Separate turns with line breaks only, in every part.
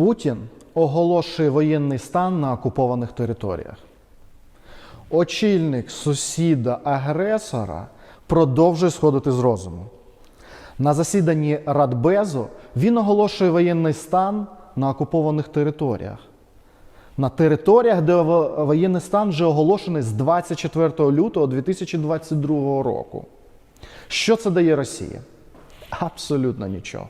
Путін оголошує воєнний стан на окупованих територіях. Очільник сусіда-агресора продовжує сходити з розуму. На засіданні Радбезу він оголошує воєнний стан на окупованих територіях. На територіях, де воєнний стан вже оголошений з 24 лютого 2022 року. Що це дає Росії? Абсолютно нічого.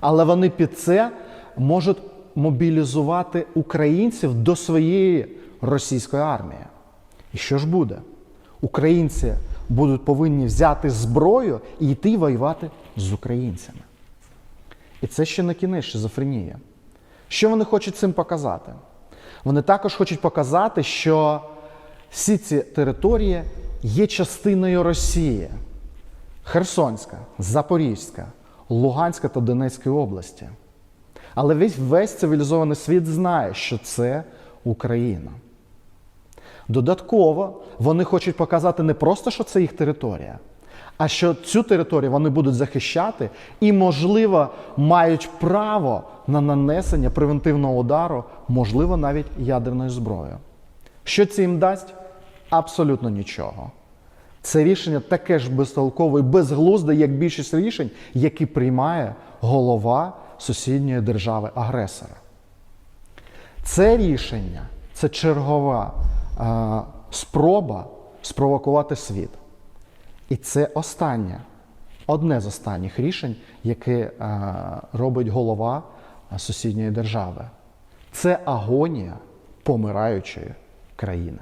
Але вони під це можуть мобілізувати українців до своєї російської армії. І що ж буде? Українці будуть повинні взяти зброю і йти воювати з українцями. І це ще не кінець шизофренія. Що вони хочуть цим показати? Вони також хочуть показати, що всі ці території є частиною Росії. Херсонська, Запорізька, Луганська та Донецька області. Але весь, весь цивілізований світ знає, що це Україна. Додатково вони хочуть показати не просто, що це їх територія, а що цю територію вони будуть захищати і, можливо, мають право на нанесення превентивного удару, можливо, навіть ядерною зброєю. Що це їм дасть? Абсолютно нічого. Це рішення таке ж безтолкове і безглузде, як більшість рішень, які приймає голова сусідньої держави-агресора. Це рішення це чергова е, спроба спровокувати світ. І це останнє, одне з останніх рішень, яке е, робить голова е, сусідньої держави. Це агонія помираючої країни.